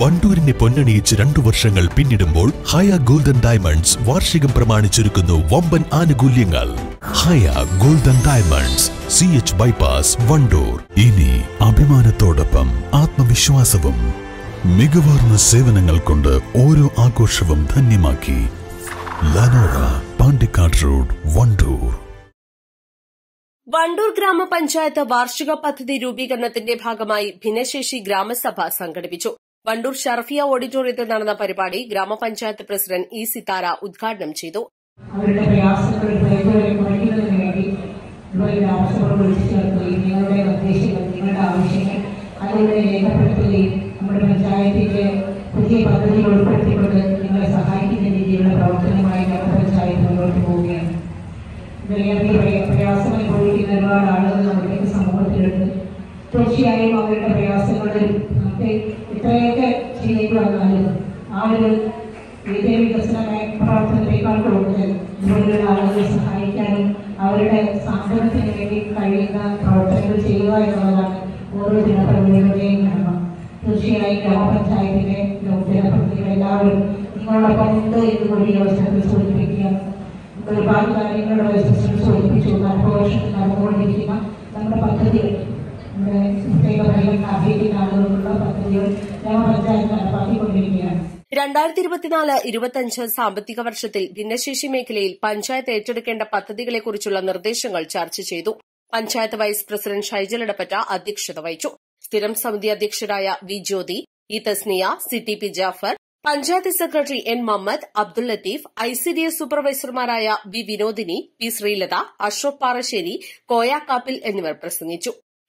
വണ്ടൂരിനെ പൊന്നണിയിച്ച് രണ്ടു വർഷങ്ങൾ പിന്നിടുമ്പോൾ ഹയ ഗോൾഡൻ ഡയമണ്ട്സ് വാർഷികം പ്രമാണിച്ചൊരുക്കുന്നു വമ്പൻ ആനുകൂല്യങ്ങൾ. Haya golden diamonds C H bypass Vandoor. ഇനി അഭിമാനത്തോടൊപ്പം ആത്മവിശ്വാസവും മികവാർന്ന സേവനങ്ങൾ കൊണ്ട് ഓരോ ആഘോഷവും ധന്യമാക്കി. ലനോറ പാണ്ടിക്കാട് റോഡ് വണ്ടൂർ. വണ്ടൂർ ഗ്രാമപഞ്ചായത്ത് വാർഷിക പദ്ധതി രൂപീകരണത്തിന്റെ ഭാഗമായി ഭിന്നശേഷി ഗ്രാമസഭ സംഘടിപ്പിച്ചു. വണ്ടൂർ ഷർഫിയ ഓഡിറ്റോറിയത്തിൽ നടന്ന പരിപാടി ഗ്രാമപഞ്ചായത്ത് പ്രസിഡന്റ് ഇ സിതാര ഉദ്ഘാടനം ചെയ്തു. അവരുടെ പ്രയാസങ്ങൾ വിളിച്ചു ചേർക്കുകയും നിങ്ങളുടെ നിങ്ങളുടെ ആവശ്യങ്ങൾ നമ്മുടെ പുതിയ പദ്ധതികൾ ഉൾപ്പെടുത്തിക്കൊണ്ട് നിങ്ങളെ പ്രവർത്തനമായി ഒരുപാട് ആളുകൾ നമ്മുടെ സമൂഹത്തിലുണ്ട്. തീർച്ചയായും അവരുടെ പ്രയാസങ്ങളിൽ ഒക്കെ ഇത്രയൊക്കെ ചെയ്യേണ്ടി വന്നാലും ആളുകൾ ഏതേ വികസന പ്രവർത്തനത്തെക്കാൾ കൂടുതൽ ഇതുപോലുള്ള ആളുകളെ സഹായിക്കാനും അവരുടെ സാമ്പത്തിന് വേണ്ടി കഴിയുന്ന പ്രവർത്തനങ്ങൾ ചെയ്യുക എന്നുള്ളതാണ് ഓരോ ജനപ്രതിനിധികളുടെയും കടമ തീർച്ചയായും ഗ്രാമപഞ്ചായത്തിലെ ജനപ്രതിനിധികൾ എല്ലാവരും നിങ്ങളോടൊപ്പം ഉണ്ട് എന്ന് കൂടി ഈ അവസരത്തിൽ സൂചിപ്പിക്കുക. ഒരുപാട് കാര്യങ്ങളുടെ സൂചിപ്പിച്ചു. നടന്നുകൊണ്ടിരിക്കുന്ന നമ്മുടെ പദ്ധതികൾ രണ്ടായിരത്തി ഇരുപത്തിനാല് ഇരുപത്തിയഞ്ച് സാമ്പത്തിക വർഷത്തിൽ ഭിന്നശേഷി മേഖലയിൽ പഞ്ചായത്ത് ഏറ്റെടുക്കേണ്ട പദ്ധതികളെക്കുറിച്ചുള്ള നിർദ്ദേശങ്ങൾ ചർച്ച ചെയ്തു. പഞ്ചായത്ത് വൈസ് പ്രസിഡന്റ് ഷൈജൽ ഇടപ്പറ്റ അധ്യക്ഷത വഹിച്ചു. സ്ഥിരം സമിതി അധ്യക്ഷരായ V Jyothi E Thasniya C T P Jafar panchayat secretary N Muhammad Abdul Latheef I C D S സൂപ്പർവൈസർമാരായ V Vinodini P Sreelatha Ashok Parassery Koya Kappil എന്നിവർ പ്രസംഗിച്ചു.